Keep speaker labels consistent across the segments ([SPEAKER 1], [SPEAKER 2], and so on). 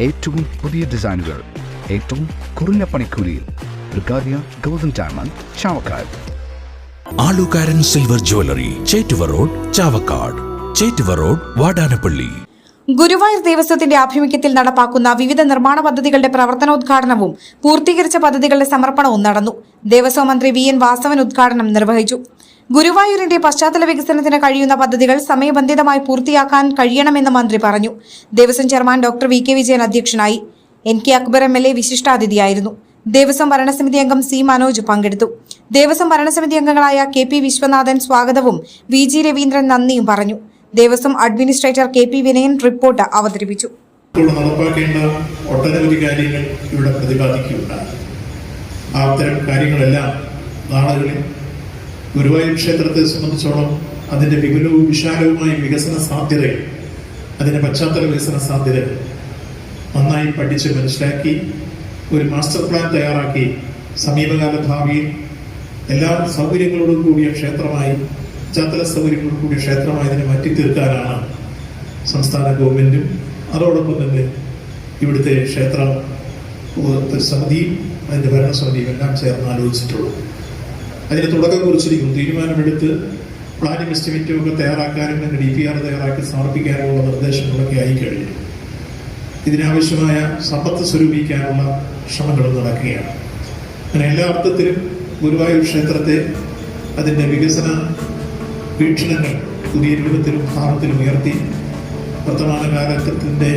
[SPEAKER 1] ഏറ്റവും പുതിയ ഡിസൈനുകൾ ഏറ്റവും കുറഞ്ഞ പണിക്കൂലിയിൽ ബ്രിഗാദിയ golden diamond Chavakkad.
[SPEAKER 2] Alukaran silver jewellery Chettuva road Chavakkad. Chettuva road Vadanappally.
[SPEAKER 3] Guruvayur ദേവസ്വത്തിന്റെ ആഭിമുഖ്യത്തിൽ നടപ്പാക്കുന്ന വിവിധ നിർമ്മാണ പദ്ധതികളുടെ പ്രവർത്തനോദ്ഘാടനവും പൂർത്തീകരിച്ച പദ്ധതികളുടെ സമർപ്പണവും നടന്നു. ദേവസ്വം മന്ത്രി വി എൻ വാസവൻ ഉദ്ഘാടനം നിർവഹിച്ചു. ഗുരുവായൂരിന്റെ പശ്ചാത്തല വികസനത്തിന് കഴിയുന്ന പദ്ധതികൾ സമയബന്ധിതമായി പൂർത്തിയാക്കാൻ കഴിയണമെന്ന് മന്ത്രി പറഞ്ഞു. Devaswom chairman doctor V K Vijayan അധ്യക്ഷനായി. N K Akbar M L A വിശിഷ്ടാതിഥിയായിരുന്നു. ദേവസ്വം ഭരണസമിതി അംഗം സി മനോജ് പങ്കെടുത്തു. ദേവസ്വം ഭരണസമിതി അംഗങ്ങളായ കെ പി വിശ്വനാഥൻ സ്വാഗതവും വി ജി രവീന്ദ്രൻ നന്ദിയും പറഞ്ഞു. Devaswom administrator K P Vinayan report അവതരിപ്പിച്ചു.
[SPEAKER 4] നടപ്പാക്കേണ്ട ഒട്ടനവധി ഇവിടെ കാര്യങ്ങളെല്ലാം നാളുകളിൽ ഗുരുവായൂർ ക്ഷേത്രത്തെ സംബന്ധിച്ചോളം അതിന്റെ വിപുലവും വിശാലവുമായ വികസന സാധ്യതകൾ അതിന്റെ പശ്ചാത്തല വികസന സാധ്യതകൾ നന്നായി പഠിച്ച് മനസ്സിലാക്കി ഒരു മാസ്റ്റർ പ്ലാൻ തയ്യാറാക്കി സമീപകാല ഭാവിയിൽ എല്ലാ സൗകര്യങ്ങളോടും കൂടിയ ക്ഷേത്രമായി പശ്ചാത്തല സൗകര്യങ്ങളോടും കൂടിയ ക്ഷേത്രമായി അതിനെ മാറ്റി തീർക്കാനാണ് സംസ്ഥാന ഗവൺമെന്റും അതോടൊപ്പം തന്നെ ഇവിടുത്തെ ക്ഷേത്ര സമിതിയും അതിന്റെ ഭരണസമിതിയും എല്ലാം ചേർന്ന് ആലോചിച്ചിട്ടുള്ളൂ അതിന് തുടക്കം കുറിച്ചിരിക്കുന്നു. തീരുമാനമെടുത്ത് പ്ലാനിംഗ് എസ്റ്റിമേറ്റും ഒക്കെ തയ്യാറാക്കാനും അല്ലെങ്കിൽ ഡി പി ആർ തയ്യാറാക്കി സമർപ്പിക്കാനുമുള്ള നിർദ്ദേശങ്ങളൊക്കെ ആയി കഴിഞ്ഞു. ഇതിനാവശ്യമായ സമ്പത്ത് സ്വരൂപിക്കാനുള്ള ശ്രമങ്ങളും നടക്കുകയാണ്. അങ്ങനെ എല്ലാ അർത്ഥത്തിലും ഗുരുവായൂർ ക്ഷേത്രത്തെ അതിന്റെ വികസന വീക്ഷണങ്ങൾ പുതിയ രൂപത്തിലും ഭാവത്തിലും ഉയർത്തി വർത്തമാന കാലഘട്ടത്തിന്റെ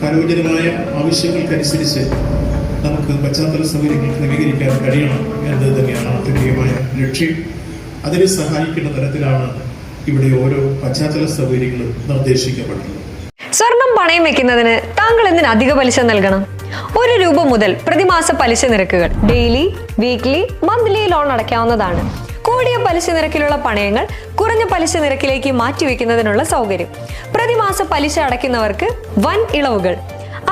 [SPEAKER 4] കരോചരമായ ആവശ്യങ്ങൾക്കനുസരിച്ച് നമുക്ക് പശ്ചാത്തല സൗകര്യങ്ങൾ ക്രമീകരിക്കാൻ കഴിയണം എന്നത് തന്നെയാണ് ആത്യന്തികമായ ലക്ഷ്യം. അതിനെ സഹായിക്കുന്ന തരത്തിലാണ് ഇവിടെ ഓരോ പശ്ചാത്തല സൗകര്യങ്ങളും നിർദ്ദേശിക്കപ്പെട്ടത്
[SPEAKER 5] സ്വർണം പണയം വെക്കുന്നതിന് താങ്കൾ എന്തിന് അധിക പലിശ നൽകണം? ഒരു രൂപ മുതൽ പ്രതിമാസ പലിശ നിരക്കുകൾ ഡെയിലി വീക്ക്ലി മന്ത്ലി ലോൺ അടയ്ക്കാവുന്നതാണ്. കൂടിയ പലിശ നിരക്കിലുള്ള പണയങ്ങൾ കുറഞ്ഞ പലിശ നിരക്കിലേക്ക് മാറ്റിവെക്കുന്നതിനുള്ള സൗകര്യം. പ്രതിമാസ പലിശ അടയ്ക്കുന്നവർക്ക് വൻ ഇളവുകൾ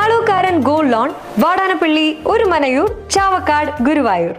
[SPEAKER 5] അളവുകാരൻ ഗോൾഡ് ലോൺ വാടാനപ്പള്ളി ഒരു മനയൂർ ചാവക്കാട് ഗുരുവായൂർ.